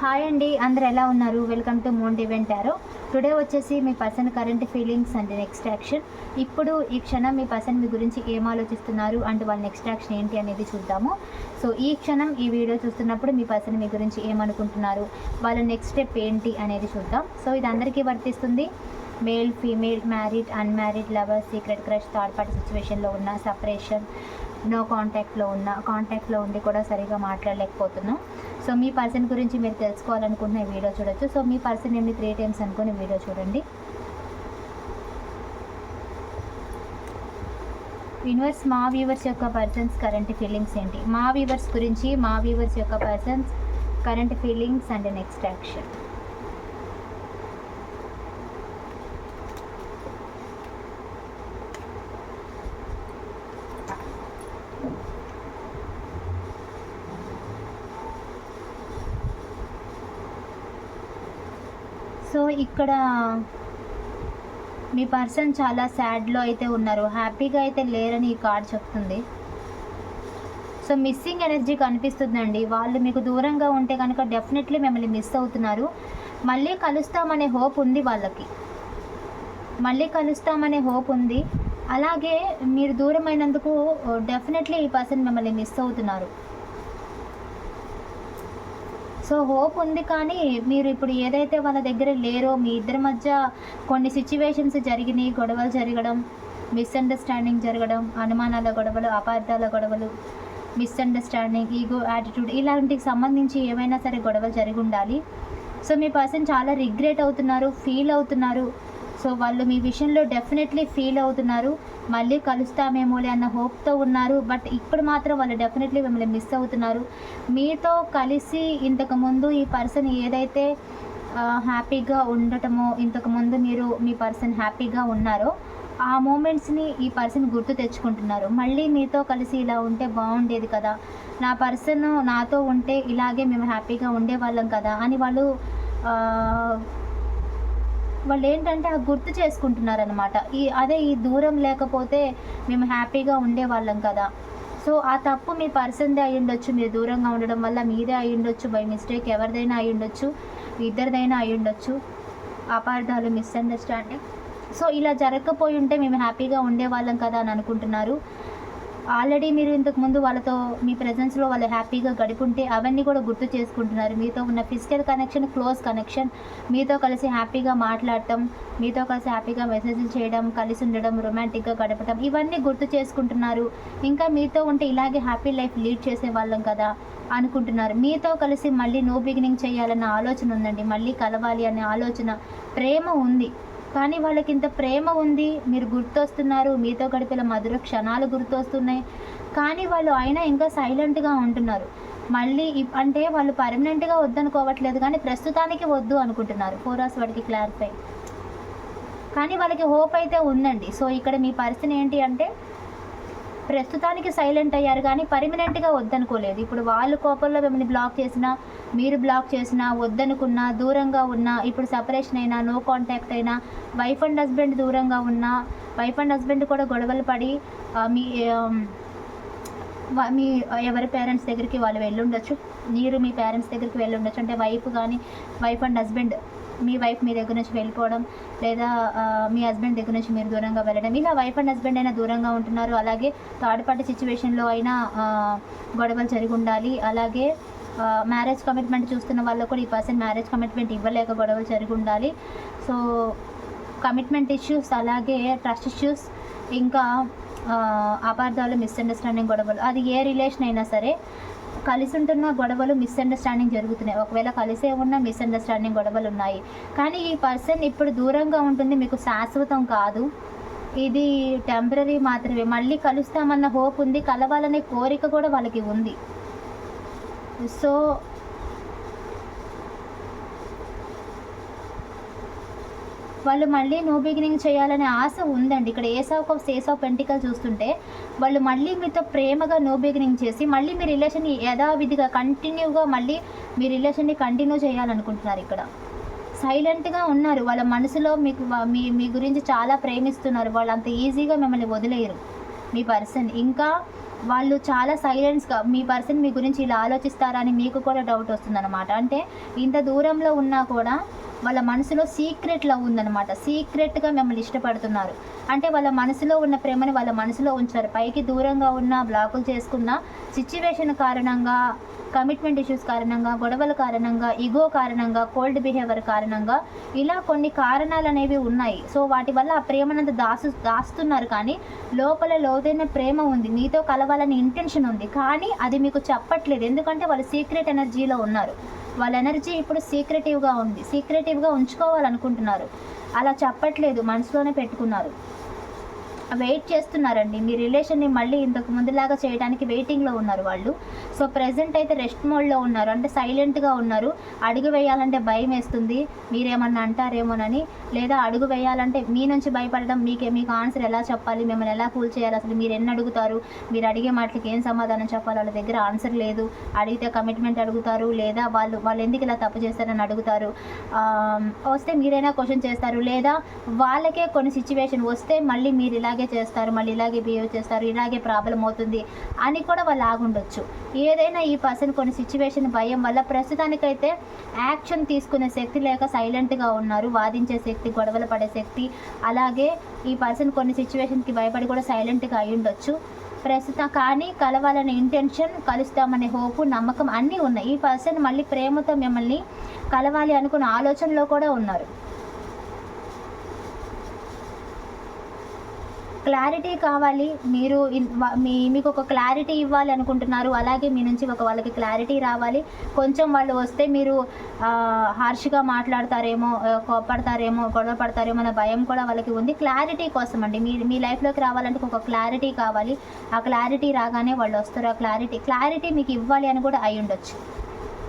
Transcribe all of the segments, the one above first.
Hi అండి అందరు ఎలా ఉన్నారు? వెల్కమ్ టు మోంట్ ఈవెంట్ ఆరో టుడే వచ్చేసి మీ person current feelings and next action ఇప్పుడు ఈ క్షణం మీ పర్సన్ మీ గురించి ఏం ఆలోచిస్తున్నారు అండ్ వాళ్ళ నెక్స్ట్ యాక్షన్ ఏంటి అనేది చూద్దాము. సో ఈ క్షణం ఈ వీడియో చూస్తున్నప్పుడు మీ పర్సన్ మీ గురించి ఏమనుకుంటున్నారు వాళ్ళ నెక్స్ట్ స్టెప్ ఏంటి అనేది చూద్దాం. సో ఇది అందరికీ వర్తిస్తుంది. Male female married unmarried lover secret crush third party సిచ్యువేషన్లో ఉన్న సపరేషన్ నో కాంటాక్ట్లో ఉన్న కాంటాక్ట్లో ఉండి కూడా సరిగా మాట్లాడలేకపోతున్నాం. సో మీ పర్సన్ గురించి మీరు తెలుసుకోవాలనుకుంటున్న వీడియో చూడొచ్చు. సో మీ పర్సన్ ఏమి త్రీ టైమ్స్ అనుకుని వీడియో చూడండి. యూనివర్స్ మా వ్యూవర్స్ యొక్క పర్సన్స్ కరెంట్ ఫీలింగ్స్ ఏంటి? మా వ్యూవర్స్ గురించి మా వ్యూవర్స్ యొక్క persons current feelings and next action ఇక్కడ మీ పర్సన్ చాలా సాడ్లో అయితే ఉన్నారు. హ్యాపీగా అయితే లేరని ఈ కార్డ్ చెప్తుంది. సో మిస్సింగ్ ఎనర్జీ కనిపిస్తుందండి. వాళ్ళు మీకు దూరంగా ఉంటే కనుక డెఫినెట్లీ మిమ్మల్ని మిస్ అవుతున్నారు. మళ్ళీ కలుస్తామనే హోప్ ఉంది వాళ్ళకి. మళ్ళీ కలుస్తామనే హోప్ ఉంది. అలాగే మీరు దూరమైనందుకు డెఫినెట్లీ ఈ పర్సన్ మిమ్మల్ని మిస్ అవుతున్నారు. సో హోప్ ఉంది కానీ మీరు ఇప్పుడు ఏదైతే వాళ్ళ దగ్గర లేరో మీ ఇద్దరి మధ్య కొన్ని సిచ్యువేషన్స్ జరిగినాయి గొడవలు జరగడం మిస్అండర్స్టాండింగ్ జరగడం అనుమానాల గొడవలు అపార్థాల గొడవలు మిస్అండర్స్టాండింగ్ ఈగో యాటిట్యూడ్ ఇలాంటికి సంబంధించి ఏమైనా సరే గొడవలు జరిగి ఉండాలి. సో మీ పర్సన్ చాలా రిగ్రెట్ అవుతున్నారు ఫీల్ అవుతున్నారు. సో వాళ్ళు మీ విషయంలో డెఫినెట్లీ ఫీల్ అవుతున్నారు. మళ్ళీ కలుస్తామేమోలే అన్న హోప్తో ఉన్నారు. బట్ ఇప్పుడు మాత్రం వాళ్ళు డెఫినెట్లీ మిమ్మల్ని మిస్ అవుతున్నారు. మీతో కలిసి ఇంతకుముందు ఈ పర్సన్ ఏదైతే హ్యాపీగా ఉండటమో ఇంతకుముందు మీరు మీ పర్సన్ హ్యాపీగా ఉన్నారో ఆ మూమెంట్స్ని ఈ పర్సన్ గుర్తు తెచ్చుకుంటున్నారు. మళ్ళీ మీతో కలిసి ఇలా ఉంటే బాగుండేది కదా. నా పర్సన్ నాతో ఉంటే ఇలాగే మేము హ్యాపీగా ఉండేవాళ్ళం కదా అని వాళ్ళు వాళ్ళు ఏంటంటే ఆ గుర్తు చేసుకుంటున్నారనమాట ఈ అదే ఈ దూరం లేకపోతే మేము హ్యాపీగా ఉండేవాళ్ళం కదా. సో ఆ తప్పు మీ పర్సన్దే అయి ఉండొచ్చు మీరు దూరంగా ఉండడం వల్ల మీదే అయి ఉండొచ్చు బై మిస్టేక్ ఎవరిదైనా అయి ఉండొచ్చు ఇద్దరిదైనా అయి ఉండొచ్చు అపార్థాలు మిస్అండర్స్టాండింగ్. సో ఇలా జరగకపోయి ఉంటే మేము హ్యాపీగా ఉండేవాళ్ళం కదా అని అనుకుంటున్నారు. ఆల్రెడీ మీరు ఇంతకు ముందు వాళ్ళతో మీ ప్రెజెన్స్లో వాళ్ళు హ్యాపీగా గడిపుంటే అవన్నీ కూడా గుర్తు చేసుకుంటున్నారు. మీతో ఉన్న ఫిజికల్ కనెక్షన్ క్లోజ్ కనెక్షన్ మీతో కలిసి హ్యాపీగా మాట్లాడటం మీతో కలిసి హ్యాపీగా మెసేజ్లు చేయడం కలిసి ఉండడం రొమాంటిక్గా గడపడం ఇవన్నీ గుర్తు చేసుకుంటున్నారు. ఇంకా మీతో ఉంటే ఇలాగే హ్యాపీ లైఫ్ లీడ్ చేసే వాళ్ళం కదా అనుకుంటున్నారు. మీతో కలిసి మళ్ళీ నో బిగినింగ్ చేయాలన్న ఆలోచన ఉందండి. మళ్ళీ కలవాలి అనే ఆలోచన ప్రేమ ఉంది. కానీ వాళ్ళకి ఇంత ప్రేమ ఉంది మీరు గుర్తొస్తున్నారు మీతో గడిపిన మధుర క్షణాలు గుర్తొస్తున్నాయి. కానీ వాళ్ళు అయినా ఇంకా సైలెంట్గా ఉంటున్నారు. మళ్ళీ అంటే వాళ్ళు పర్మనెంట్గా వద్దనుకోవట్లేదు కానీ ప్రస్తుతానికి వద్దు అనుకుంటున్నారు. ఫోరాస్ వాడికి క్లారిఫై. కానీ వాళ్ళకి హోప్ అయితే ఉందండి. సో ఇక్కడ మీ పరిస్థితి ఏంటి అంటే ప్రస్తుతానికి సైలెంట్ అయ్యారు కానీ పర్మనెంట్గా వద్దనుకోలేదు. ఇప్పుడు వాళ్ళు కోపంలో మిమ్మల్ని బ్లాక్ చేసినా మీరు బ్లాక్ చేసినా వద్దనుకున్నా దూరంగా ఉన్నా ఇప్పుడు సపరేషన్ అయినా నో కాంటాక్ట్ అయినా వైఫ్ అండ్ హస్బెండ్ దూరంగా ఉన్నా వైఫ్ అండ్ హస్బెండ్ కూడా గొడవలు పడి మీ మీ ఎవరి పేరెంట్స్ దగ్గరికి వాళ్ళు వెళ్ళుండొచ్చు. మీరు మీ పేరెంట్స్ దగ్గరికి వెళ్ళుండొచ్చు. అంటే వైఫ్ కానీ వైఫ్ అండ్ హస్బెండ్ మీ వైఫ్ మీ దగ్గర నుంచి వెళ్ళిపోవడం లేదా మీ హస్బెండ్ దగ్గర నుంచి మీరు దూరంగా వెళ్ళడం. ఇలా వైఫ్ అండ్ హస్బెండ్ అయినా దూరంగా ఉంటున్నారు. అలాగే థర్డ్ పార్టీ సిచ్యువేషన్లో అయినా గొడవలు జరిగి ఉండాలి. అలాగే మ్యారేజ్ కమిట్మెంట్ చూస్తున్న వాళ్ళకు కూడా ఈ పర్సన్ మ్యారేజ్ కమిట్మెంట్ ఇవ్వలేక గొడవలు జరిగి ఉండాలి. సో కమిట్మెంట్ ఇష్యూస్ అలాగే ట్రస్ట్ ఇష్యూస్ ఇంకా అపార్థాలు మిస్అండర్స్టాండింగ్ గొడవలు అది ఏ రిలేషన్ అయినా సరే కలిసి ఉంటున్న గొడవలు మిస్అండర్స్టాండింగ్ జరుగుతున్నాయి. ఒకవేళ కలిసే ఉన్న మిస్అండర్స్టాండింగ్ గొడవలు ఉన్నాయి కానీ ఈ పర్సన్ ఇప్పుడు దూరంగా ఉంటుంది మీకు శాశ్వతం కాదు. ఇది టెంపరీ మాత్రమే. మళ్ళీ కలుస్తామన్న హోప్ ఉంది. కలవాలనే కోరిక కూడా వాళ్ళకి ఉంది. సో వాళ్ళు మళ్ళీ నో బిగినింగ్ చేయాలనే ఆశ ఉందండి. ఇక్కడ ఏస్ ఆఫ్ ఆఫ్ పెంటికల్ చూస్తుంటే వాళ్ళు మళ్ళీ మీతో ప్రేమగా నో బిగినింగ్ చేసి మళ్ళీ మీ రిలేషన్ యథావిధిగా కంటిన్యూగా మళ్ళీ మీ రిలేషన్ని కంటిన్యూ చేయాలనుకుంటున్నారు ఇక్కడ. సైలెంట్గా ఉన్నారు. వాళ్ళ మనసులో మీకు మీ మీ గురించి చాలా ప్రేమిస్తున్నారు. వాళ్ళు అంత ఈజీగా మిమ్మల్ని వదిలేయరు. మీ పర్సన్ ఇంకా వాళ్ళు చాలా సైలెన్స్గా మీ పర్సన్ మీ గురించి ఇలా ఆలోచిస్తారా అని మీకు కూడా డౌట్ వస్తుందన్నమాట. అంటే ఇంత దూరంలో ఉన్నా కూడా వాళ్ళ మనసులో సీక్రెట్ లవ్ ఉందన్నమాట. సీక్రెట్గా మిమ్మల్ని ఇష్టపడుతున్నారు. అంటే వాళ్ళ మనసులో ఉన్న ప్రేమని వాళ్ళ మనసులో ఉంచారు. పైకి దూరంగా ఉన్న బ్లాకులు చేసుకున్న సిచ్యువేషన్ కారణంగా కమిట్మెంట్ ఇష్యూస్ కారణంగా గొడవల కారణంగా ఇగో కారణంగా కోల్డ్ బిహేవియర్ కారణంగా ఇలా కొన్ని కారణాలు అనేవి ఉన్నాయి. సో వాటి వల్ల ఆ ప్రేమనంత దాసు దాస్తున్నారు కానీ లోపల లోతైన ప్రేమ ఉంది. మీతో కలవాలని ఇంటెన్షన్ ఉంది. కానీ అది మీకు చెప్పట్లేదు. ఎందుకంటే వాళ్ళు సీక్రెట్ ఎనర్జీలో ఉన్నారు. వాళ్ళ ఎనర్జీ ఇప్పుడు సీక్రెటివ్గా ఉంది. సీక్రెటివ్గా ఉంచుకోవాలనుకుంటున్నారు. అలా చెప్పట్లేదు. మనసులోనే పెట్టుకున్నారు. వెయిట్ చేస్తున్నారండి. మీ రిలేషన్ని మళ్ళీ ఇంతకు ముందులాగా చేయడానికి వెయిటింగ్లో ఉన్నారు వాళ్ళు. సో ప్రజెంట్ అయితే రెస్ట్ మోడ్లో ఉన్నారు. అంటే సైలెంట్గా ఉన్నారు. అడుగు వేయాలంటే భయం వేస్తుంది. మీరేమన్నా అంటారేమోనని లేదా అడుగు వేయాలంటే మీ నుంచి భయపడడం మీకే మీకు ఆన్సర్ ఎలా చెప్పాలి మిమ్మల్ని ఎలా కూల్ చేయాలి అసలు మీరు ఎన్ని అడుగుతారు మీరు అడిగే మాటలకి ఏం సమాధానం చెప్పాలి వాళ్ళ దగ్గర ఆన్సర్ లేదు. అడిగితే కమిట్మెంట్ అడుగుతారు లేదా వాళ్ళు వాళ్ళు ఎందుకు ఇలా తప్పు చేస్తారని అడుగుతారు. వస్తే మీరైనా క్వశ్చన్ చేస్తారు లేదా వాళ్ళకే కొన్ని సిచ్యువేషన్ వస్తే మళ్ళీ మీరు ఇలా ఇలాగే చేస్తారు మళ్ళీ ఇలాగే బిహేవ్ చేస్తారు ఇలాగే ప్రాబ్లం అవుతుంది అని కూడా వాళ్ళు ఆగుండొచ్చు. ఏదైనా ఈ పర్సన్ కొన్ని సిచ్యువేషన్ భయం వల్ల ప్రస్తుతానికైతే యాక్షన్ తీసుకునే శక్తి లేక సైలెంట్గా ఉన్నారు వాదించే శక్తి గొడవలు పడే శక్తి అలాగే ఈ పర్సన్ కొన్ని సిచ్యువేషన్కి భయపడి కూడా సైలెంట్గా అయి ఉండొచ్చు ప్రస్తుతం కానీ కలవాలనే ఇంటెన్షన్ కలుస్తామనే హోపు నమ్మకం అన్నీ ఉన్నాయి. ఈ పర్సన్ మళ్ళీ ప్రేమతో మిమ్మల్ని కలవాలి అనుకున్న ఆలోచనలో కూడా ఉన్నారు. క్లారిటీ కావాలి. మీరు మీ మీకు ఒక క్లారిటీ ఇవ్వాలి అనుకుంటున్నారు అలాగే మీ నుంచి ఒక వాళ్ళకి క్లారిటీ రావాలి. కొంచెం వాళ్ళు వస్తే మీరు హార్ష్గా మాట్లాడతారేమో కోపడతారేమో గొడవ పడతారేమో అనే భయం కూడా వాళ్ళకి ఉంది. క్లారిటీ కోసం అండి మీ మీ లైఫ్లోకి రావాలంటే ఒక క్లారిటీ కావాలి. ఆ క్లారిటీ రాగానే వాళ్ళు వస్తారు. ఆ క్లారిటీ క్లారిటీ మీకు ఇవ్వాలి అని కూడా అయి ఉండొచ్చు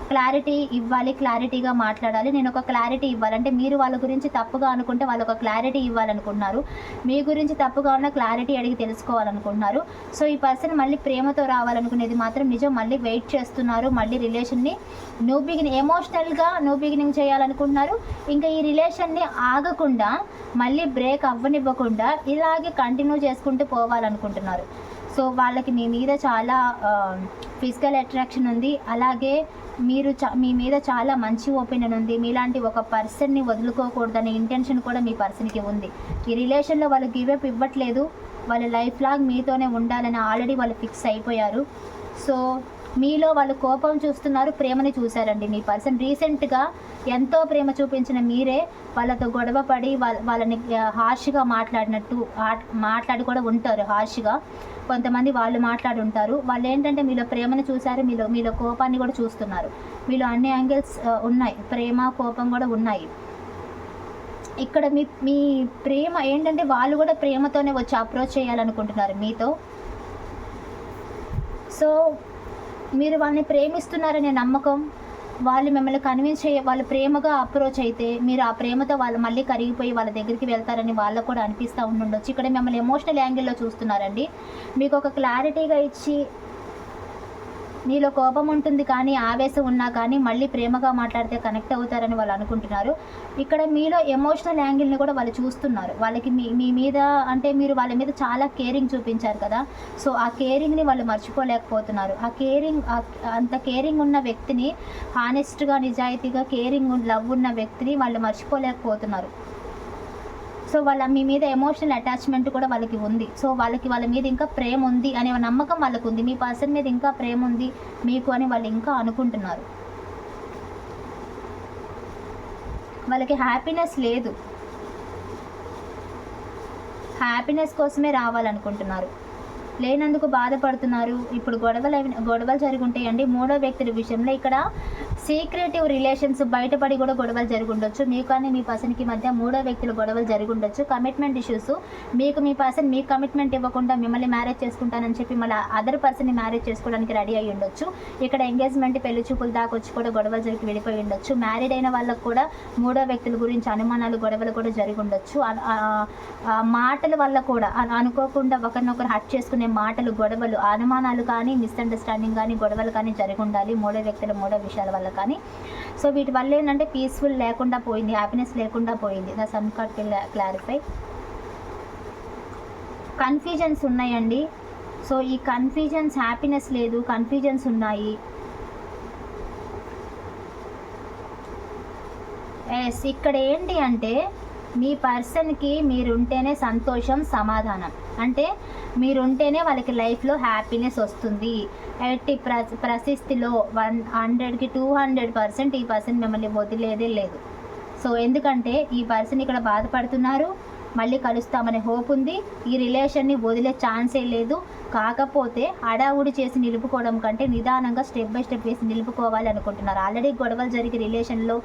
క్లారిటీ ఇవ్వాలి క్లారిటీగా మాట్లాడాలి. నేను ఒక క్లారిటీ ఇవ్వాలంటే మీరు వాళ్ళ గురించి తప్పుగా అనుకుంటే వాళ్ళు ఒక క్లారిటీ ఇవ్వాలనుకుంటున్నారు. మీ గురించి తప్పుగా ఉన్న క్లారిటీ అడిగి తెలుసుకోవాలనుకుంటున్నారు. సో ఈ పర్సన్ మళ్ళీ ప్రేమతో రావాలనుకునేది మాత్రం నిజం. మళ్ళీ వెయిట్ చేస్తున్నారు. మళ్ళీ రిలేషన్ని న్యూ బిగినింగ్ ఎమోషనల్గా న్యూ బిగినింగ్ చేయాలనుకుంటున్నారు. ఇంకా ఈ రిలేషన్ని ఆగకుండా మళ్ళీ బ్రేక్ అవ్వనివ్వకుండా ఇలాగే కంటిన్యూ చేసుకుంటూ పోవాలనుకుంటున్నారు. సో వాళ్ళకి మీ మీద చాలా ఫిజికల్ అట్రాక్షన్ ఉంది. అలాగే మీరు చ మీ మీద చాలా మంచి ఒపీనియన్ ఉంది. మీలాంటి ఒక పర్సన్ని వదులుకోకూడదనే ఇంటెన్షన్ కూడా మీ పర్సన్కి ఉంది. ఈ రిలేషన్లో వాళ్ళు గివప్ ఇవ్వట్లేదు. వాళ్ళ లైఫ్ లాగ్ మీతోనే ఉండాలని ఆల్రెడీ వాళ్ళు ఫిక్స్ అయిపోయారు. సో మీలో వాళ్ళు కోపం చూస్తున్నారు ప్రేమని చూశారండి. మీ పర్సన్ రీసెంట్గా ఎంతో ప్రేమ చూపించిన మీరే వాళ్ళతో గొడవ పడి వాళ్ళ వాళ్ళని హార్ష్గా మాట్లాడినట్టు ఆ- మాట్లాడి కూడా ఉంటారు హార్ష్గా. కొంతమంది వాళ్ళు మాట్లాడి ఉంటారు. వాళ్ళు ఏంటంటే మీలో ప్రేమను చూశారు మీలో మీలో కోపాన్ని కూడా చూస్తున్నారు. మీలో అన్ని యాంగిల్స్ ఉన్నాయి. ప్రేమ కోపం కూడా ఉన్నాయి. ఇక్కడ మీ మీ ప్రేమ ఏంటంటే వాళ్ళు కూడా ప్రేమతోనే వచ్చి అప్రోచ్ చేయాలనుకుంటున్నారు మీతో. సో మీరు వాళ్ళని ప్రేమిస్తున్నారనే నమ్మకం వాళ్ళు మిమ్మల్ని కన్విన్స్ చేయ వాళ్ళు ప్రేమగా అప్రోచ్ అయితే మీరు ఆ ప్రేమతో వాళ్ళు మళ్ళీ కరిగిపోయి వాళ్ళ దగ్గరికి వెళ్తారని వాళ్ళకు కూడా అనిపిస్తూ ఉండుండొచ్చు. ఇక్కడ మిమ్మల్ని ఎమోషనల్ యాంగిల్లో చూస్తున్నారండి. మీకు ఒక క్లారిటీగా ఇచ్చి నీలో కోపం ఉంటుంది కానీ ఆవేశం ఉన్నా కానీ మళ్ళీ ప్రేమగా మాట్లాడితే కనెక్ట్ అవుతారని వాళ్ళు అనుకుంటున్నారు. ఇక్కడ మీలో ఎమోషనల్ యాంగిల్ని కూడా వాళ్ళు చూస్తున్నారు. వాళ్ళకి మీ మీ మీద అంటే మీరు వాళ్ళ మీద చాలా కేరింగ్ చూపించారు కదా. సో ఆ కేరింగ్ని వాళ్ళు మర్చిపోలేకపోతున్నారు. ఆ కేరింగ్ అంత కేరింగ్ ఉన్న వ్యక్తిని హానెస్ట్గా నిజాయితీగా కేరింగ్ లవ్ ఉన్న వ్యక్తిని వాళ్ళు మర్చిపోలేకపోతున్నారు. సో వాళ్ళ మీ మీద ఎమోషనల్ అటాచ్మెంట్ కూడా వాళ్ళకి ఉంది. సో వాళ్ళకి వాళ్ళ మీద ఇంకా ప్రేమ ఉంది అనే నమ్మకం వాళ్ళకు ఉంది. మీ పర్సన్ మీద ఇంకా ప్రేమ ఉంది మీకు అని వాళ్ళు ఇంకా అనుకుంటున్నారు. వాళ్ళకి హ్యాపీనెస్ లేదు. హ్యాపీనెస్ కోసమే రావాలనుకుంటున్నారు. లేనందుకు బాధపడుతున్నారు. ఇప్పుడు గొడవలు గొడవలు జరుగుంటాయండి మూడో వ్యక్తుల విషయంలో ఇక్కడ సీక్రెటివ్ రిలేషన్స్ బయటపడి కూడా గొడవలు జరుగుండొచ్చు. మీకు కానీ మీ పర్సన్కి మధ్య మూడో వ్యక్తులు గొడవలు జరుగుండొచ్చు. కమిట్మెంట్ ఇష్యూస్ మీకు మీ పర్సన్ మీకు కమిట్మెంట్ ఇవ్వకుండా మిమ్మల్ని మ్యారేజ్ చేసుకుంటానని చెప్పి మళ్ళీ అదర్ పర్సన్ని మ్యారేజ్ చేసుకోవడానికి రెడీ అయ్యి ఉండొచ్చు. ఇక్కడ ఎంగేజ్మెంట్ పెళ్ళి చూపులు దాకా వచ్చి కూడా గొడవలు జరిగి వెళ్ళిపోయి ఉండొచ్చు. మ్యారీడ్ అయిన వాళ్ళకు కూడా మూడో వ్యక్తుల గురించి అనుమానాలు గొడవలు కూడా జరిగి ఉండొచ్చు. మాటల వల్ల కూడా అనుకోకుండా ఒకరినొకరు హట్ చేసుకునే మాటలు గొడవలు అనుమానాలు కానీ మిస్అండర్స్టాండింగ్ కానీ గొడవలు కానీ జరిగి ఉండాలి మూడో వ్యక్తుల మూడో విషయాల వల్ల కానీ. సో వీటి వల్ల ఏంటంటే పీస్ఫుల్ లేకుండా పోయింది హ్యాపీనెస్ లేకుండా పోయింది. The sun card clarify confusions ఉన్నాయండి. సో ఈ కన్ఫ్యూజన్స్ హ్యాపీనెస్ లేదు కన్ఫ్యూజన్స్ ఉన్నాయి. ఎస్ ఇక్కడ ఏంటి అంటే మీ పర్సన్కి మీరుంటేనే సంతోషం సమాధానం. అంటే మీరుంటేనే వాళ్ళకి లైఫ్లో హ్యాపీనెస్ వస్తుంది. ఎట్టి ప్ర ప్రశస్తిలో వన్ హండ్రెడ్కి టూ హండ్రెడ్ పర్సెంట్ ఈ పర్సన్ మిమ్మల్ని వదిలేదే లేదు. సో ఎందుకంటే ఈ పర్సన్ ఇక్కడ బాధపడుతున్నారు. మళ్ళీ కలుస్తామనే హోప్ ఉంది. ఈ రిలేషన్ని వదిలే ఛాన్సే లేదు. కాకపోతే హడావుడి చేసి నిలుపుకోవడం కంటే నిదానంగా స్టెప్ బై స్టెప్ వేసి నిలుపుకోవాలి అనుకుంటున్నారు. ఆల్రెడీ గొడవలు జరిగి రిలేషన్లో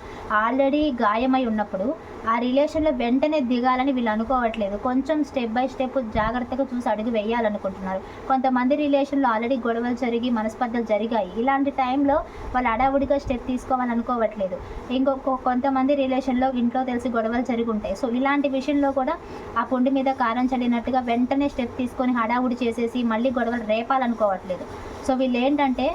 ఆల్రెడీ గాయమై ఉన్నప్పుడు ఆ రిలేషన్లో వెంటనే దిగాలని వీళ్ళు అనుకోవట్లేదు. కొంచెం స్టెప్ బై స్టెప్ జాగ్రత్తగా చూసి అడుగు వేయాలనుకుంటున్నారు. కొంతమంది రిలేషన్లో ఆల్రెడీ గొడవలు జరిగి మనస్పర్ధలు జరిగాయి. ఇలాంటి టైంలో వాళ్ళు హడావుడిగా స్టెప్ తీసుకోవాలనుకోవట్లేదు ఇంకొక కొంతమంది రిలేషన్లో ఇంట్లో తెలిసి గొడవలు జరిగి ఉంటాయి. సో ఇలాంటి విషయంలో కూడా ఆ పొండి మీద కారం చల్లినట్టుగా వెంటనే స్టెప్ తీసుకొని హడావుడి చేసేసి మళ్ళీ గొడవలు రేపాలనుకోవట్లేదు. సో వీళ్ళు ఏంటంటే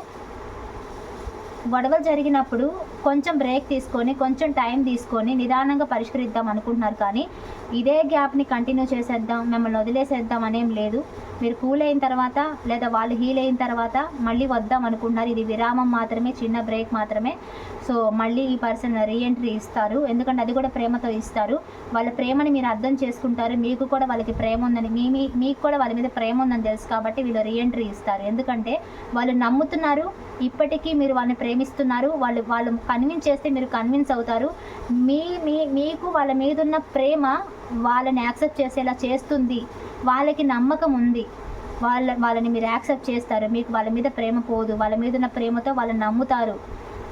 గొడవలు జరిగినప్పుడు కొంచెం బ్రేక్ తీసుకొని కొంచెం టైం తీసుకొని నిదానంగా పరిష్కరిద్దాం అనుకుంటున్నారు కానీ ఇదే గ్యాప్ని కంటిన్యూ చేసేద్దాం మిమ్మల్ని వదిలేసేద్దాం అనేం లేదు. మీరు కూల్ అయిన తర్వాత లేదా వాళ్ళు హీల్ అయిన తర్వాత మళ్ళీ వద్దాం అనుకుంటున్నారు. ఇది విరామం మాత్రమే చిన్న బ్రేక్ మాత్రమే. సో మళ్ళీ ఈ పర్సన్ రీఎంట్రీ ఇస్తారు. ఎందుకంటే అది కూడా ప్రేమతో ఇస్తారు. వాళ్ళ ప్రేమని మీరు అర్థం చేసుకుంటారు. మీకు కూడా వాళ్ళకి ప్రేమ ఉందని మీ మీకు కూడా వాళ్ళ మీద ప్రేమ ఉందని తెలుసు కాబట్టి వీళ్ళు రీఎంట్రీ ఇస్తారు. ఎందుకంటే వాళ్ళు నమ్ముతున్నారు. ఇప్పటికీ మీరు వాళ్ళని ప్రేమిస్తున్నారు. వాళ్ళు వాళ్ళు కన్విన్స్ చేస్తే మీరు కన్విన్స్ అవుతారు. మీ మీ మీకు వాళ్ళ మీద ఉన్న ప్రేమ వాళ్ళని యాక్సెప్ట్ చేసేలా చేస్తుంది. వాళ్ళకి నమ్మకం ఉంది. వాళ్ళ వాళ్ళని మీరు యాక్సెప్ట్ చేస్తారు. మీకు వాళ్ళ మీద ప్రేమ పోదు. వాళ్ళ మీద ఉన్న ప్రేమతో వాళ్ళని నమ్ముతారు.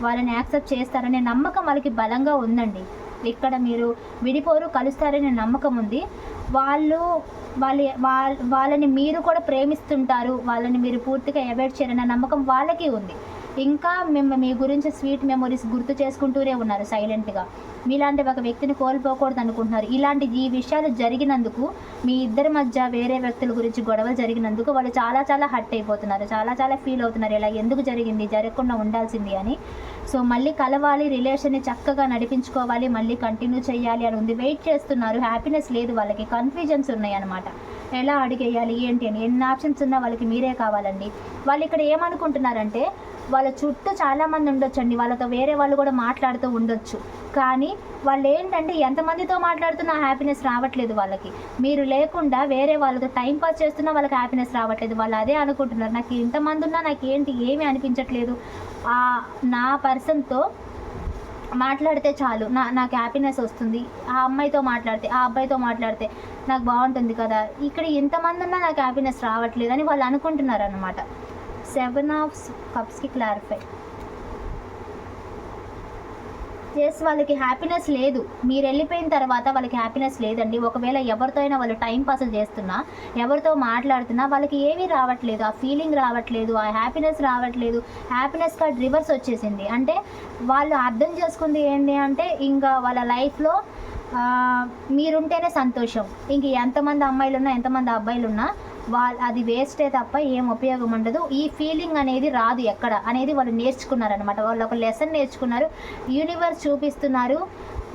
వాళ్ళని యాక్సెప్ట్ చేస్తారనే నమ్మకం వాళ్ళకి బలంగా ఉందండి. ఇక్కడ మీరు విడిపోరు కలుస్తారనే నమ్మకం ఉంది. వాళ్ళు వాళ్ళ వాళ్ళ వాళ్ళని మీరు కూడా ప్రేమిస్తుంటారు. వాళ్ళని మీరు పూర్తిగా అవాయిడ్ చేయరన్న నమ్మకం వాళ్ళకి ఉంది. ఇంకా మేము మీ గురించి స్వీట్ మెమొరీస్ గుర్తు చేసుకుంటూనే ఉన్నారు సైలెంట్గా. మీలాంటి ఒక వ్యక్తిని కోల్పోకూడదు అనుకుంటున్నారు. ఇలాంటి ఈ విషయాలు జరిగినందుకు మీ ఇద్దరి మధ్య వేరే వ్యక్తుల గురించి గొడవలు జరిగినందుకు వాళ్ళు చాలా చాలా హర్ట్ అయిపోతున్నారు. చాలా చాలా ఫీల్ అవుతున్నారు. ఇలా ఎందుకు జరిగింది? జరగకుండా ఉండాల్సింది అని. సో మళ్ళీ కలవాలి రిలేషన్ని చక్కగా నడిపించుకోవాలి మళ్ళీ కంటిన్యూ చేయాలి అని ఉంది. వెయిట్ చేస్తున్నారు. హ్యాపీనెస్ లేదు వాళ్ళకి. కన్ఫ్యూజన్స్ ఉన్నాయి అనమాట ఎలా అడిగేయాలి? ఏంటి అని? ఎన్ని ఆప్షన్స్ ఉన్నా వాళ్ళకి మీరే కావాలండి. వాళ్ళు ఇక్కడ ఏమనుకుంటున్నారంటే వాళ్ళ చుట్టూ చాలామంది ఉండొచ్చండి. వాళ్ళతో వేరే వాళ్ళు కూడా మాట్లాడుతూ ఉండొచ్చు. కానీ వాళ్ళు ఏంటంటే ఎంతమందితో మాట్లాడుతున్నా హ్యాపీనెస్ రావట్లేదు వాళ్ళకి. మీరు లేకుండా వేరే వాళ్ళతో టైం పాస్ చేస్తున్నా వాళ్ళకి హ్యాపీనెస్ రావట్లేదు. వాళ్ళు అదే అనుకుంటున్నారు. నాకు ఇంతమంది ఉన్నా నాకు ఏంటి? ఏమీ అనిపించట్లేదు. ఆ నా పర్సన్తో మాట్లాడితే చాలు. నా నాకు హ్యాపీనెస్ వస్తుంది. ఆ అమ్మాయితో మాట్లాడితే ఆ అబ్బాయితో మాట్లాడితే నాకు బాగుంటుంది కదా. ఇక్కడ ఎంతమంది ఉన్నా నాకు హ్యాపీనెస్ రావట్లేదు అని వాళ్ళు అనుకుంటున్నారు అనమాట సెవెన్ ఆఫ్ కప్స్కి క్లారిఫై. ఎస్ వాళ్ళకి హ్యాపీనెస్ లేదు. మీరు వెళ్ళిపోయిన తర్వాత వాళ్ళకి హ్యాపీనెస్ లేదండి. ఒకవేళ ఎవరితో అయినా వాళ్ళు టైం పాస్ చేస్తున్నా ఎవరితో మాట్లాడుతున్నా వాళ్ళకి ఏమీ రావట్లేదు. ఆ ఫీలింగ్ రావట్లేదు ఆ హ్యాపీనెస్ రావట్లేదు. హ్యాపీనెస్ కార్డ్ రివర్స్ వచ్చేసింది. అంటే వాళ్ళు అర్థం చేసుకుంది ఏంటి అంటే ఇంకా వాళ్ళ లైఫ్లో మీరుంటేనే సంతోషం. ఇంక ఎంతమంది అమ్మాయిలు ఉన్నా ఎంతమంది అబ్బాయిలు ఉన్నా వాళ్ళు అది వేస్టే తప్ప ఏం ఉపయోగం ఉండదు. ఈ ఫీలింగ్ అనేది రాదు ఎక్కడ అనేది వాళ్ళు నేర్చుకున్నారనమాట వాళ్ళు ఒక లెసన్ నేర్చుకున్నారు. యూనివర్స్ చూపిస్తున్నారు.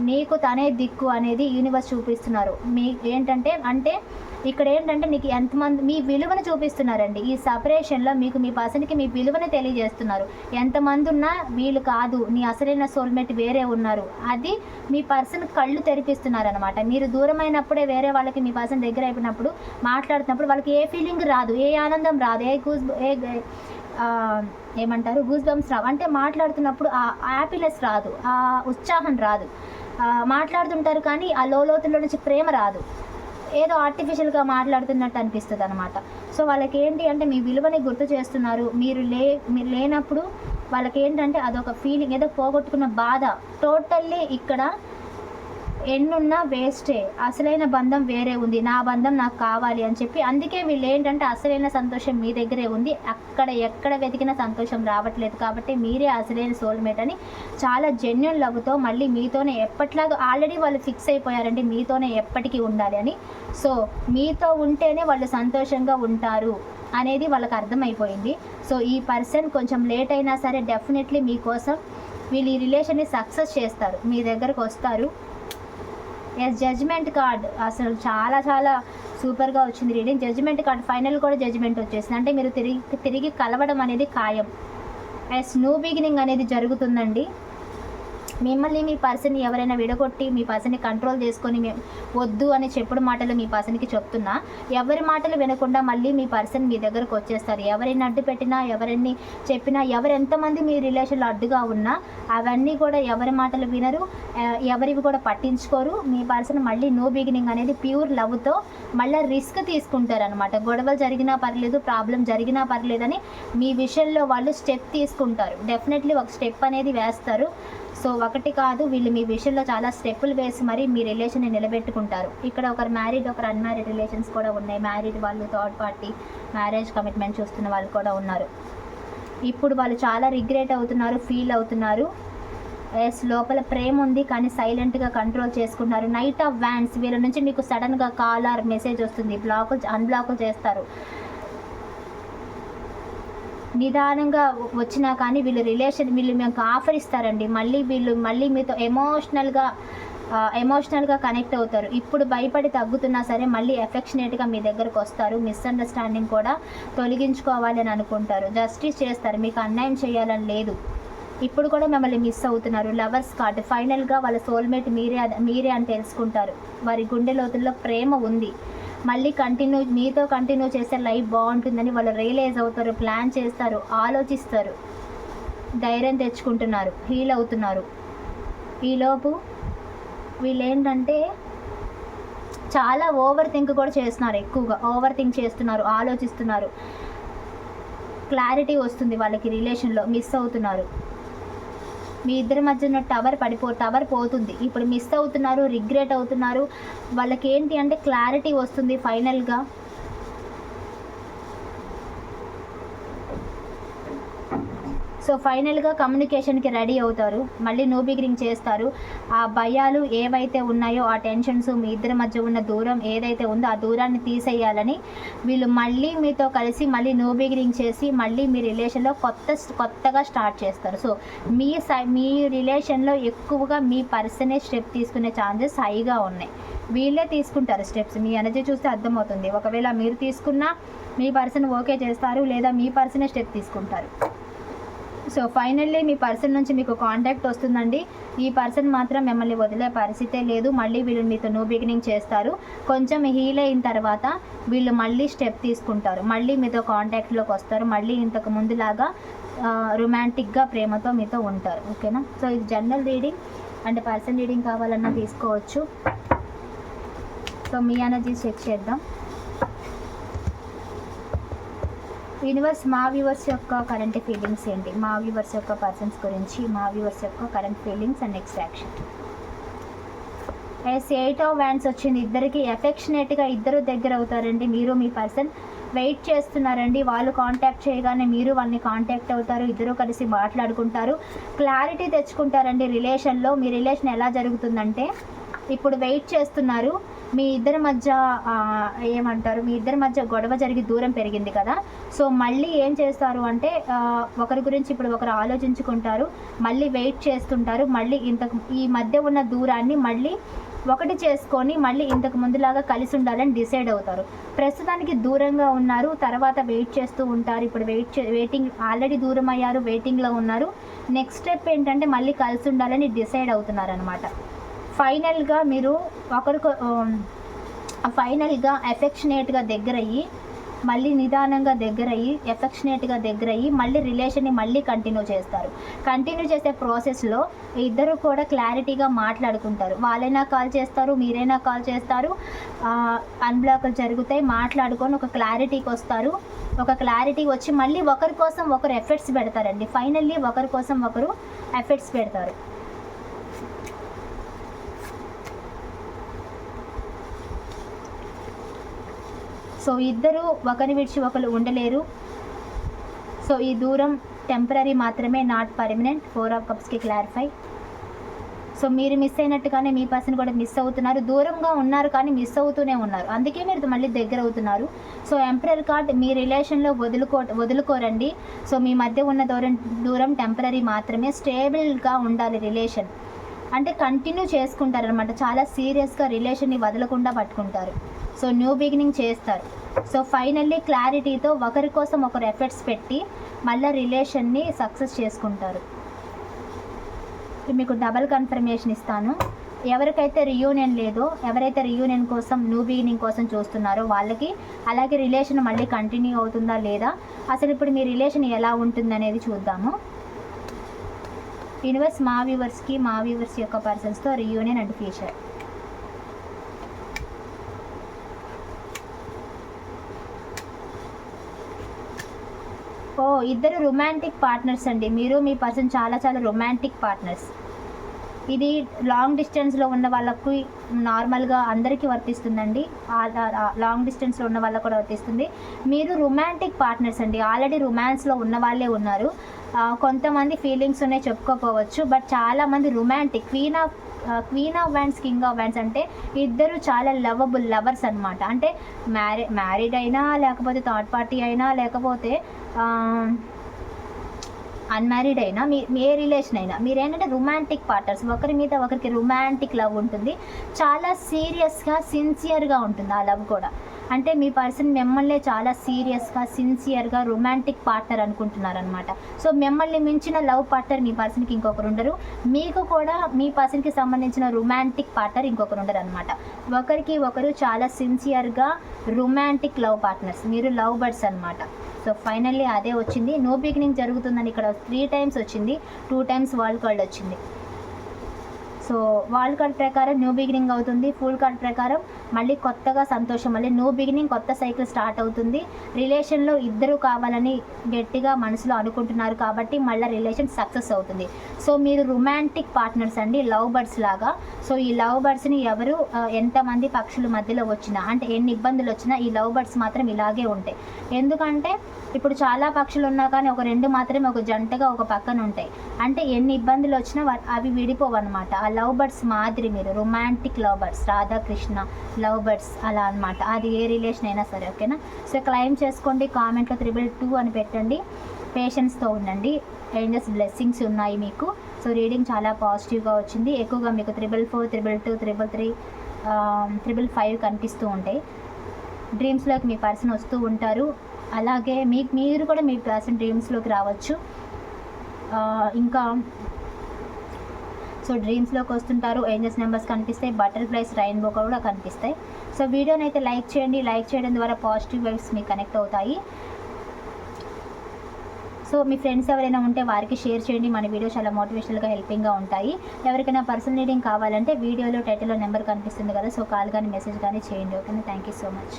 నీకు తనే దిక్కు అనేది యూనివర్స్ చూపిస్తున్నారు. మీ ఏంటంటే అంటే ఇక్కడ ఏంటంటే నీకు ఎంతమంది మీ విలువను చూపిస్తున్నారండి. ఈ సపరేషన్లో మీకు మీ పర్సన్కి మీ విలువని తెలియజేస్తున్నారు. ఎంతమంది ఉన్నా వీళ్ళు కాదు నీ అసలైన సోల్మేట్ వేరే ఉన్నారు. అది మీ పర్సన్ కళ్ళు తెరిపిస్తున్నారనమాట మీరు దూరమైనప్పుడే వేరే వాళ్ళకి మీ పర్సన్ దగ్గర అయిపోయినప్పుడు మాట్లాడుతున్నప్పుడు వాళ్ళకి ఏ ఫీలింగ్ రాదు ఏ ఆనందం రాదు ఏ గూస్ ఏ ఏమంటారు గూస్ బంప్స్ రావు. అంటే మాట్లాడుతున్నప్పుడు ఆ హ్యాపీనెస్ రాదు ఆ ఉత్సాహం రాదు. మాట్లాడుతుంటారు కానీ ఆ లోతుల్లో నుంచి ప్రేమ రాదు. ఏదో ఆర్టిఫిషియల్గా మాట్లాడుతున్నట్టు అనిపిస్తుంది అనమాట సో వాళ్ళకి ఏంటి అంటే మీ విలువని గుర్తు చేస్తున్నారు. మీరు లే మీరు లేనప్పుడు వాళ్ళకి ఏంటంటే అదొక ఫీలింగ్ ఏదో పోగొట్టుకున్న బాధ. టోటల్లీ ఇక్కడ ఎన్నున్నా వేస్టే. అసలైన బంధం వేరే ఉంది. నా బంధం నాకు కావాలి అని చెప్పి అందుకే వీళ్ళు ఏంటంటే అసలైన సంతోషం మీ దగ్గరే ఉంది. అక్కడ ఎక్కడ వెతికిన సంతోషం రావట్లేదు కాబట్టి మీరే అసలైన సోల్మేట్ అని చాలా జెన్యున్ లవ్తో మళ్ళీ మీతోనే ఎప్పట్లాగా ఆల్రెడీ వాళ్ళు ఫిక్స్ అయిపోయారంటే మీతోనే ఎప్పటికీ ఉండాలి అని. సో మీతో ఉంటేనే వాళ్ళు సంతోషంగా ఉంటారు అనేది వాళ్ళకి అర్థమైపోయింది. సో ఈ పర్సన్ కొంచెం లేట్ అయినా సరే డెఫినెట్లీ మీకోసం వీళ్ళు ఈ రిలేషన్ని సక్సెస్ చేస్తారు. మీ దగ్గరకు వస్తారు. ఎస్ జడ్జ్మెంట్ కార్డ్ అసలు చాలా చాలా సూపర్గా వచ్చింది రీడింగ్ జడ్జిమెంట్ కార్డ్ ఫైనల్ కూడా జడ్జిమెంట్ వచ్చేసింది. అంటే మీరు తిరిగి తిరిగి కలవడం అనేది ఖాయం. ఎస్ న్యూ బిగినింగ్ అనేది జరుగుతుందండి. మిమ్మల్ని మీ పర్సన్ ఎవరైనా విడగొట్టి మీ పర్సన్ని కంట్రోల్ చేసుకొని వద్దు అని చెప్పుడు మాటలు మీ పర్సన్కి చెప్తున్నా ఎవరి మాటలు వినకుండా మళ్ళీ మీ పర్సన్ మీ దగ్గరకు వచ్చేస్తారు. ఎవరైనా అడ్డు పెట్టినా ఎవరిని చెప్పినా ఎవరు ఎంతమంది మీ రిలేషన్లో అడ్డుగా ఉన్నా అవన్నీ కూడా ఎవరి మాటలు వినరు ఎవరివి కూడా పట్టించుకోరు. మీ పర్సన్ మళ్ళీ నో బిగినింగ్ అనేది ప్యూర్ లవ్తో మళ్ళీ రిస్క్ తీసుకుంటారు అనమాట గొడవలు జరిగినా పర్లేదు ప్రాబ్లం జరిగినా పర్లేదని మీ విషయంలో వాళ్ళు స్టెప్ తీసుకుంటారు. డెఫినెట్లీ ఒక స్టెప్ అనేది వేస్తారు. సో ఒకటి కాదు వీళ్ళు మీ విషయంలో చాలా స్టెప్పులు వేసి మరి మీ రిలేషన్ని నిలబెట్టుకుంటారు. ఇక్కడ ఒకరు మ్యారీడ్ ఒకరు అన్మ్యారీడ్ రిలేషన్స్ కూడా ఉన్నాయి. మ్యారీడ్ వాళ్ళు థర్డ్ పార్టీ మ్యారేజ్ కమిట్మెంట్ చూస్తున్న వాళ్ళు కూడా ఉన్నారు. ఇప్పుడు వాళ్ళు చాలా రిగ్రెట్ అవుతున్నారు ఫీల్ అవుతున్నారు. ఎస్ లోపల ప్రేమ ఉంది కానీ సైలెంట్గా కంట్రోల్ చేసుకుంటున్నారు. నైట్ ఆఫ్ వ్యాన్స్ వీళ్ళ నుంచి మీకు సడన్గా కాల్ ఆర్ మెసేజ్ వస్తుంది. బ్లాక్ అన్బ్లాక్ చేస్తారు. నిదానంగా వచ్చినా కానీ వీళ్ళు రిలేషన్ వీళ్ళు మీకు ఆఫర్ ఇస్తారండి. మళ్ళీ వీళ్ళు మళ్ళీ మీతో ఎమోషనల్గా ఎమోషనల్గా కనెక్ట్ అవుతారు. ఇప్పుడు భయపడి తగ్గుతున్నా సరే మళ్ళీ ఎఫెక్షనేట్గా మీ దగ్గరకు వస్తారు. మిస్అండర్స్టాండింగ్ కూడా తొలగించుకోవాలి అని అనుకుంటారు. జస్టిస్ చేస్తారు. మీకు అన్యాయం చేయాలని లేదు. ఇప్పుడు కూడా మిమ్మల్ని మిస్ అవుతున్నారు. Lovers card. ఫైనల్గా వాళ్ళ సోల్మేట్ మీరే మీరే అని తెలుసుకుంటారు. వారి గుండె లోతుల్లో ప్రేమ ఉంది. మళ్ళీ కంటిన్యూ మీతో కంటిన్యూ చేస్తే లైఫ్ బాగుంటుందని వాళ్ళు రియలైజ్ అవుతారు ప్లాన్ చేస్తారు ఆలోచిస్తారు. ధైర్యం తెచ్చుకుంటున్నారు హీల్ అవుతున్నారు. ఈలోపు వీళ్ళు ఏంటంటే చాలా ఓవర్ థింక్ కూడా చేస్తున్నారు ఎక్కువగా. ఓవర్ థింక్ చేస్తున్నారు ఆలోచిస్తున్నారు. క్లారిటీ వస్తుంది వాళ్ళకి రిలేషన్లో మిస్ అవుతున్నారు. మీ ఇద్దరి మధ్య ఉన్న టవర్ పడిపో టవర్ పోతుంది. ఇప్పుడు మిస్ అవుతున్నారు రిగ్రెట్ అవుతున్నారు. వాళ్ళకి ఏంటి అంటే క్లారిటీ వస్తుంది ఫైనల్గా. సో ఫైనల్గా కమ్యూనికేషన్కి రెడీ అవుతారు. మళ్ళీ నో బిగినింగ్ చేస్తారు. ఆ భయాలు ఏవైతే ఉన్నాయో ఆ టెన్షన్స్ మీ ఇద్దరి మధ్య ఉన్న దూరం ఏదైతే ఉందో ఆ దూరాన్ని తీసేయాలని వీళ్ళు మళ్ళీ మీతో కలిసి మళ్ళీ నో బిగినింగ్ చేసి మళ్ళీ మీ రిలేషన్లో కొత్త కొత్తగా స్టార్ట్ చేస్తారు. సో మీ సై మీ రిలేషన్లో ఎక్కువగా మీ పర్సనే స్టెప్ తీసుకునే ఛాన్సెస్ హైగా ఉన్నాయి. వీళ్ళే తీసుకుంటారు స్టెప్స్. మీ ఎనర్జీ చూస్తే అర్థమవుతుంది. ఒకవేళ మీరు తీసుకున్నా మీ పర్సన్ ఓకే చేస్తారు లేదా మీ పర్సనే స్టెప్ తీసుకుంటారు. సో ఫైనల్లీ మీ పర్సన్ నుంచి మీకు కాంటాక్ట్ వస్తుందండి. ఈ పర్సన్ మాత్రం మిమ్మల్ని వదిలే పరిస్థితే లేదు. మళ్ళీ వీళ్ళు మీతో నో బిగినింగ్ చేస్తారు. కొంచెం హీల్ అయిన తర్వాత వీళ్ళు మళ్ళీ స్టెప్ తీసుకుంటారు. మళ్ళీ మీతో కాంటాక్ట్లోకి వస్తారు. మళ్ళీ ఇంతకు ముందులాగా రొమాంటిక్గా ప్రేమతో మీతో ఉంటారు. ఓకేనా? సో ఇది జనరల్ రీడింగ్ అంటే పర్సన్ రీడింగ్ కావాలన్నా తీసుకోవచ్చు. సో మీ ఎనర్జీ చెక్ చేద్దాం. యూనివర్స్ మా వ్యూవర్స్ యొక్క కరెంట్ ఫీలింగ్స్ ఏంటి? మా వ్యూవర్స్ యొక్క పర్సన్స్ గురించి మా వ్యూవర్స్ యొక్క current feelings and next action yes eight of wands వచ్చింది ఇద్దరికి ఎఫెక్షనేట్గా ఇద్దరు దగ్గర అవుతారండి. మీరు మీ పర్సన్ వెయిట్ చేస్తున్నారండి. వాళ్ళు కాంటాక్ట్ చేయగానే మీరు వాళ్ళని కాంటాక్ట్ అవుతారు. ఇద్దరు కలిసి మాట్లాడుకుంటారు. క్లారిటీ తెచ్చుకుంటారండి రిలేషన్లో మీ రిలేషన్ ఎలా జరుగుతుందంటే ఇప్పుడు వెయిట్ చేస్తున్నారు. మీ ఇద్దరి మధ్య ఏమంటారు మీ ఇద్దరి మధ్య గొడవ జరిగి దూరం పెరిగింది కదా. సో మళ్ళీ ఏం చేస్తారు అంటే ఒకరి గురించి ఇప్పుడు ఒకరు ఆలోచించుకుంటారు మళ్ళీ వెయిట్ చేస్తుంటారు మళ్ళీ ఇంతకు ఈ మధ్య ఉన్న దూరాన్ని మళ్ళీ ఒకటి చేసుకొని మళ్ళీ ఇంతకు ముందులాగా కలిసి ఉండాలని డిసైడ్ అవుతారు. ప్రస్తుతానికి దూరంగా ఉన్నారు తర్వాత వెయిట్ చేస్తూ ఉంటారు ఇప్పుడు వెయిట్ చే వెయిటింగ్ ఆల్రెడీ దూరం అయ్యారు వెయిటింగ్లో ఉన్నారు. నెక్స్ట్ స్టెప్ ఏంటంటే మళ్ళీ కలిసి ఉండాలని డిసైడ్ అవుతున్నారు అనమాట ఫైనల్గా మీరు ఒకరికి ఫైనల్గా ఎఫెక్షనేట్గా దగ్గరయ్యి మళ్ళీ నిదానంగా దగ్గరయ్యి ఎఫెక్షనేట్గా దగ్గరయ్యి మళ్ళీ రిలేషన్ని మళ్ళీ కంటిన్యూ చేస్తారు. కంటిన్యూ చేసే ప్రాసెస్లో ఇద్దరు కూడా క్లారిటీగా మాట్లాడుకుంటారు. వాళ్ళైనా కాల్ చేస్తారు మీరైనా కాల్ చేస్తారు. అన్బ్లాక్లు జరుగుతాయి మాట్లాడుకొని ఒక క్లారిటీకి వస్తారు. ఒక క్లారిటీ వచ్చి మళ్ళీ ఒకరి కోసం ఒకరు ఎఫర్ట్స్ పెడతారండి. ఫైనల్లీ ఒకరి కోసం ఒకరు ఎఫర్ట్స్ పెడతారు. సో ఇద్దరు ఒకరి విడిచి ఒకరు ఉండలేరు. సో ఈ దూరం టెంపరీ మాత్రమే నాట్ పర్మనెంట్ ఫోర్ ఆఫ్ కప్స్కి క్లారిఫై సో మీరు మిస్ అయినట్టుగానే మీ పర్సన్ కూడా మిస్ అవుతున్నారు. దూరంగా ఉన్నారు కానీ మిస్ అవుతూనే ఉన్నారు. అందుకే మీరు మళ్ళీ దగ్గర అవుతున్నారు. సో ఎంపరర్ కార్డ్ మీ రిలేషన్లో వదులుకో వదులుకోరండి. సో మీ మధ్య ఉన్న దూరం దూరం టెంపరీ మాత్రమే. స్టేబుల్గా ఉండాలి రిలేషన్ అంటే కంటిన్యూ చేసుకుంటారు అనమాట చాలా సీరియస్గా రిలేషన్ని వదలకుండా పట్టుకుంటారు. సో న్యూ బిగినింగ్ చేస్తారు. సో ఫైనల్లీ క్లారిటీతో ఒకరి కోసం ఒకరు ఎఫర్ట్స్ పెట్టి మళ్ళీ రిలేషన్ని సక్సెస్ చేసుకుంటారు. మీకు డబల్ కన్ఫర్మేషన్ ఇస్తాను. ఎవరికైతే రియూనియన్ లేదో ఎవరైతే రియూనియన్ కోసం న్యూ బిగినింగ్ కోసం చూస్తున్నారో వాళ్ళకి అలాగే రిలేషన్ మళ్ళీ కంటిన్యూ అవుతుందా లేదా? అసలు ఇప్పుడు మీ రిలేషన్ ఎలా ఉంటుందనేది చూద్దాము. యూనివర్స్ మా వ్యూవర్స్కి మా వ్యూవర్స్ యొక్క పర్సన్స్తో రియూనియన్ అండ్ ఫ్యూచర్. ఓ ఇద్దరు రొమాంటిక్ పార్ట్నర్స్ అండి. మీరు మీ పర్సన్ చాలా చాలా రొమాంటిక్ పార్ట్నర్స్. ఇది లాంగ్ డిస్టెన్స్లో ఉన్న వాళ్ళకు నార్మల్గా అందరికీ వర్తిస్తుందండి. లాంగ్ డిస్టెన్స్లో ఉన్న వాళ్ళకు కూడా వర్తిస్తుంది. మీరు రొమాంటిక్ పార్ట్నర్స్ అండి. ఆల్రెడీ రొమాన్స్లో ఉన్న వాళ్ళే ఉన్నారు. కొంతమంది ఫీలింగ్స్ ఉన్నాయి చెప్పుకోపోవచ్చు బట్ చాలామంది romantic queen of queen of wands king of wands అంటే ఇద్దరు చాలా లవబుల్ లవర్స్ అనమాట అంటే మ్యారీ మ్యారీడ్ అయినా లేకపోతే థర్డ్ పార్టీ అయినా లేకపోతే అన్మ్యారీడ్ అయినా మీ ఏ రిలేషన్ అయినా మీరు ఏంటంటే రొమాంటిక్ పార్ట్నర్స్ ఒకరి మీద ఒకరికి రొమాంటిక్ లవ్ ఉంటుంది. చాలా సీరియస్గా సిన్సియర్గా ఉంటుంది ఆ లవ్ కూడా. అంటే మీ పర్సన్ మిమ్మల్ని చాలా సీరియస్గా సిన్సియర్గా రొమాంటిక్ పార్ట్నర్ అనుకుంటున్నారనమాట సో మిమ్మల్ని మించిన లవ్ పార్ట్నర్ మీ పర్సన్కి ఇంకొకరు ఉండరు. మీకు కూడా మీ పర్సన్కి సంబంధించిన రొమాంటిక్ పార్ట్నర్ ఇంకొకరు ఉండరు అనమాట ఒకరికి ఒకరు చాలా సిన్సియర్గా రొమాంటిక్ లవ్ పార్ట్నర్స్ మీరు లవ్ బర్డ్స్ అనమాట సో ఫైనల్లీ అదే వచ్చింది. నో బిగినింగ్ జరుగుతుందని ఇక్కడ త్రీ టైమ్స్ వచ్చింది. టూ టైమ్స్ వరల్డ్ కార్డ్ వచ్చింది. సో వాల్ కార్డ్ ప్రకారం న్యూ బిగినింగ్ అవుతుంది ఫుల్ కార్డ్ ప్రకారం. మళ్ళీ కొత్తగా సంతోషం మళ్ళీ న్యూ బిగినింగ్ కొత్త సైకిల్ స్టార్ట్ అవుతుంది. రిలేషన్లో ఇద్దరు కావాలని గట్టిగా మనసులో అనుకుంటున్నారు కాబట్టి మళ్ళీ రిలేషన్ సక్సెస్ అవుతుంది. సో మీరు రొమాంటిక్ పార్ట్నర్స్ అండి లవ్ బర్డ్స్ లాగా. సో ఈ లవ్ బర్డ్స్ని ఎవరు ఎంతమంది పక్షుల మధ్యలో వచ్చినా అంటే ఎన్ని ఇబ్బందులు వచ్చినా ఈ లవ్ బర్డ్స్ మాత్రం ఇలాగే ఉంటాయి. ఎందుకంటే ఇప్పుడు చాలా పక్షులు ఉన్నా కానీ ఒక రెండు మాత్రమే ఒక జంటగా ఒక పక్కన ఉంటాయి. అంటే ఎన్ని ఇబ్బందులు వచ్చినా అవి విడిపోవు అనమాట ఆ లవ్ బర్డ్స్ మాదిరి మీరు romantic love birds Radhakrishna love birds అలా అనమాట అది ఏ రిలేషన్ అయినా సరే ఓకేనా? సో క్లైమ్ చేసుకోండి కామెంట్లో త్రిబుల్ టూ అని పెట్టండి. పేషెన్స్తో ఉండండి. ఏంజెస్ బ్లెస్సింగ్స్ ఉన్నాయి మీకు. సో రీడింగ్ చాలా పాజిటివ్గా వచ్చింది. ఎక్కువగా మీకు triple four triple two triple three triple five కనిపిస్తూ ఉంటాయి. డ్రీమ్స్లోకి మీ పర్సన్ వస్తూ ఉంటారు. అలాగే మీ మీరు కూడా మీ పర్సన్ డ్రీమ్స్లోకి రావచ్చు. ఇంకా సో డ్రీమ్స్లోకి వస్తుంటారు. ఏంజల్స్ నెంబర్స్ కనిపిస్తాయి. బటర్ఫ్లైస్ రెయిన్బో కూడా కనిపిస్తాయి. సో వీడియోని అయితే లైక్ చేయండి. లైక్ చేయడం ద్వారా పాజిటివ్ వైబ్స్ మీకు కనెక్ట్ అవుతాయి. సో మీ ఫ్రెండ్స్ ఎవరైనా ఉంటే వారికి షేర్ చేయండి. మన వీడియో చాలా మోటివేషనల్గా హెల్పింగ్గా ఉంటాయి. ఎవరికైనా పర్సనల్ రీడింగ్ కావాలంటే వీడియోలో టైటిల్లో నెంబర్ కనిపిస్తుంది కదా సో కాల్ కానీ మెసేజ్ కానీ చేయండి. ఓకేనా థ్యాంక్ యూ సో మచ్